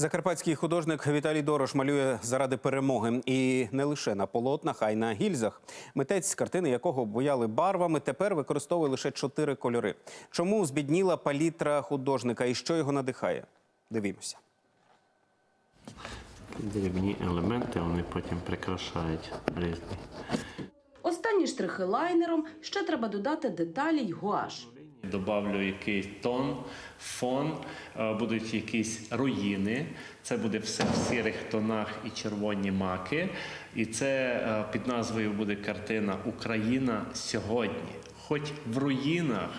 Закарпатський художник Віталій Дорош малює заради перемоги і не лише на полотнах, а й на гільзах. Митець, картини якого бояли барвами, тепер використовує лише чотири кольори. Чому збідніла палітра художника і що його надихає? Дивімося. Дрібні елементи вони потім прикрашають різні. Останні штрихи лайнером ще треба додати деталі й гуаш. Добавлю якийсь тон, фон, е, будуть якісь руїни. Це буде все в сірих тонах і червоні маки. І це е, під назвою буде картина Україна сьогодні. Хоч в руїнах,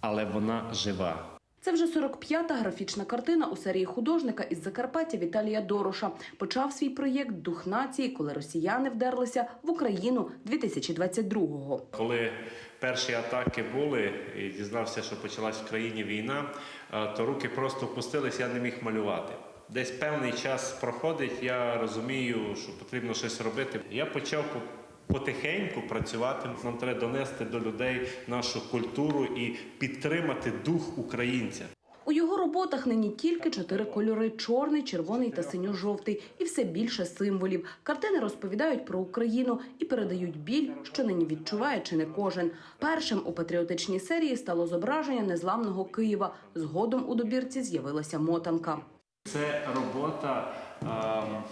але вона жива. Це вже 45-та графічна картина у серії художника із Закарпаття Віталія Дороша. Почав свій проєкт Дух нації, коли росіяни вдерлися в Україну 2022-го. Коли перші атаки були і дізнався, що почалась в країні війна, е, то руки просто опустились, я не міг малювати. Десь певний час проходить, я розумію, що потрібно щось робити. Я почав по- потихеньку працювати. Нам треба донести до людей нашу культуру і підтримати дух українця. У його роботах нині тільки чотири кольори: чорний, червоний та синьо-жовтий, і все більше символів. Картини розповідають про Україну і передають біль, що нині відчуває чи не кожен. Першим у патріотичній серії стало зображення незламного Києва. Згодом у добірці з'явилася мотанка. Це робота, ем,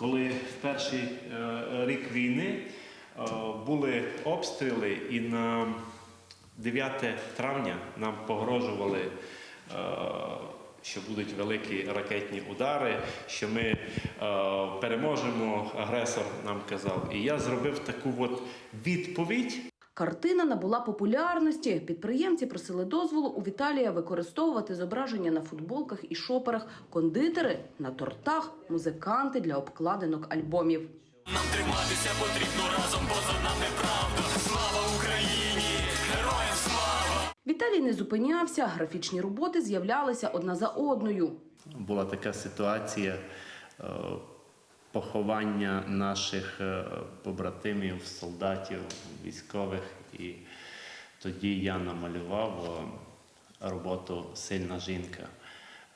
коли в перший е, рік війни е, були обстріли, і на 9 травня нам погрожували, е, що будуть великі ракетні удари, що ми переможемо, агресор нам казав. І я зробив таку от відповідь. Картина набула популярності. Підприємці просили дозволу у Віталія використовувати зображення на футболках і шоперах, кондитери на тортах, музиканти для обкладинок альбомів. Нам триматися потрібно разом, бо за нами правда. Слава Україні! Героям слава! Віталій не зупинявся. Графічні роботи з'являлися одна за одною. була така ситуація е, поховання наших е, побратимів, солдатів, військових. І тоді я намалював е, роботу Сильна жінка,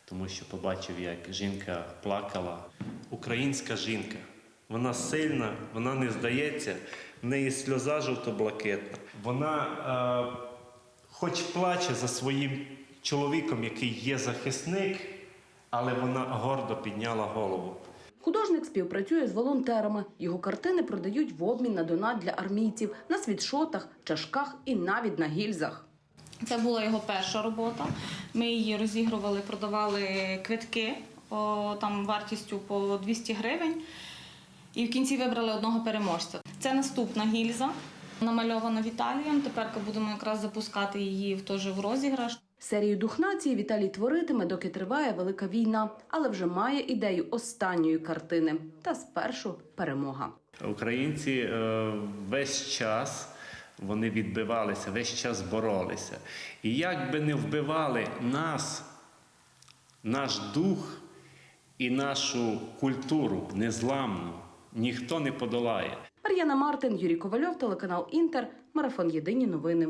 тому що побачив, як жінка плакала. Українська жінка. Вона сильна, вона не здається, в неї сльоза жовто-блакитна. Вона е, хоч плаче за своїм чоловіком, який є захисник, але вона гордо підняла голову. Художник співпрацює з волонтерами. Його картини продають в обмін на донат для армійців на світшотах, чашках і навіть на гільзах. Це була його перша робота. Ми її розігрували, продавали квитки о, там вартістю по 200 гривень. І в кінці вибрали одного переможця. Це наступна гільза, намальована Віталієм. Тепер будемо якраз запускати її в теж в розіграш. Серію дух нації Віталій творитиме, доки триває велика війна, але вже має ідею останньої картини. Та спершу перемога. Українці е, весь час вони відбивалися, весь час боролися. І як би не вбивали нас, наш дух і нашу культуру незламну, ніхто не подолає. Мар'яна Мартин, Юрій Ковальов, телеканал Інтер, марафон Єдині новини.